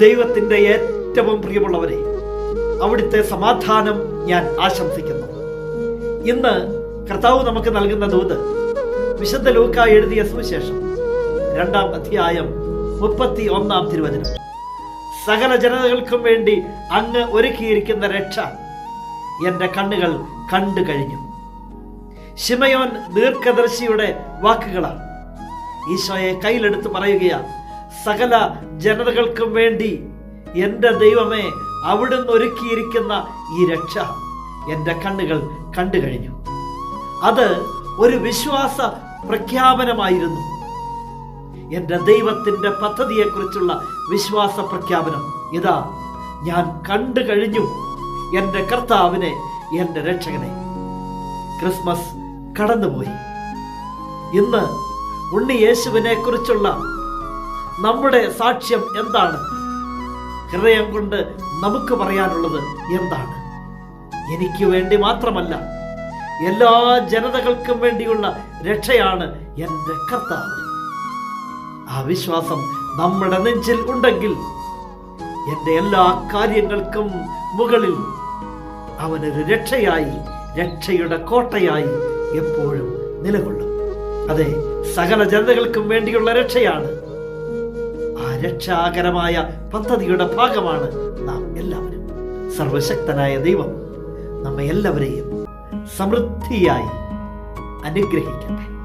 ദൈവത്തിന്റെ ഏറ്റവും പ്രിയമുള്ളവരെ അവിടുത്തെ സമാധാനം ഞാൻ ആശംസിക്കുന്നു. ഇന്ന് കർത്താവ് നമുക്ക് നൽകുന്ന ദൂത് വിശുദ്ധ ലൂക്ക എഴുതിയ സുവിശേഷം രണ്ടാം അധ്യായം മുപ്പത്തി ഒന്നാം തിരുവചനം. സകല ജനതകൾക്കും വേണ്ടി അങ്ങ് ഒരുക്കിയിരിക്കുന്ന രക്ഷ എന്റെ കണ്ണുകൾ കണ്ടു കഴിഞ്ഞു. ശിമയോൻ ദീർഘദർശിയുടെ വാക്കുകളാണ്. ഈശോയെ കയ്യിലെടുത്ത് പറയുകയാ സകല ജനതകൾക്കും വേണ്ടി എന്റെ ദൈവമേ അവിടുന്ന് ഒരുക്കിയിരിക്കുന്ന ഈ രക്ഷ എന്റെ കണ്ണുകൾ കണ്ടു കഴിഞ്ഞു. അത് ഒരു വിശ്വാസ പ്രഖ്യാപനമായിരുന്നു. എന്റെ ദൈവത്തിന്റെ പദ്ധതിയെക്കുറിച്ചുള്ള വിശ്വാസ പ്രഖ്യാപനം ഇതാ. ഞാൻ കണ്ടു കഴിഞ്ഞു എന്റെ കർത്താവിനെ എന്റെ രക്ഷകനെ. ക്രിസ്മസ് കടന്നുപോയി. ഇന്ന് ഉണ്ണി യേശുവിനെ കുറിച്ചുള്ള നമ്മുടെ സാക്ഷ്യം എന്താണ്? ഹൃദയം കൊണ്ട് നമുക്ക് പറയാനുള്ളത് എന്താണ്? എനിക്ക് വേണ്ടി മാത്രമല്ല എല്ലാ ജനതകൾക്കും വേണ്ടിയുള്ള രക്ഷയാണ് എന്റെ കർത്താവ്. ആ വിശ്വാസം നമ്മുടെ നെഞ്ചിൽ ഉണ്ടെങ്കിൽ എന്റെ എല്ലാ കാര്യങ്ങൾക്കും മുകളിൽ അവനൊരു രക്ഷയായി രക്ഷയുടെ കോട്ടയായി എപ്പോഴും നിലകൊള്ളും. അതെ സകല ജനതകൾക്കും വേണ്ടിയുള്ള രക്ഷയാണ് രക്ഷാകരമായ പദ്ധതിയുടെ ഭാഗമാണ് നാം എല്ലാവരും. സർവശക്തനായ ദൈവം നമ്മെ എല്ലാവരെയും സമൃദ്ധിയായി അനുഗ്രഹിക്കട്ടെ.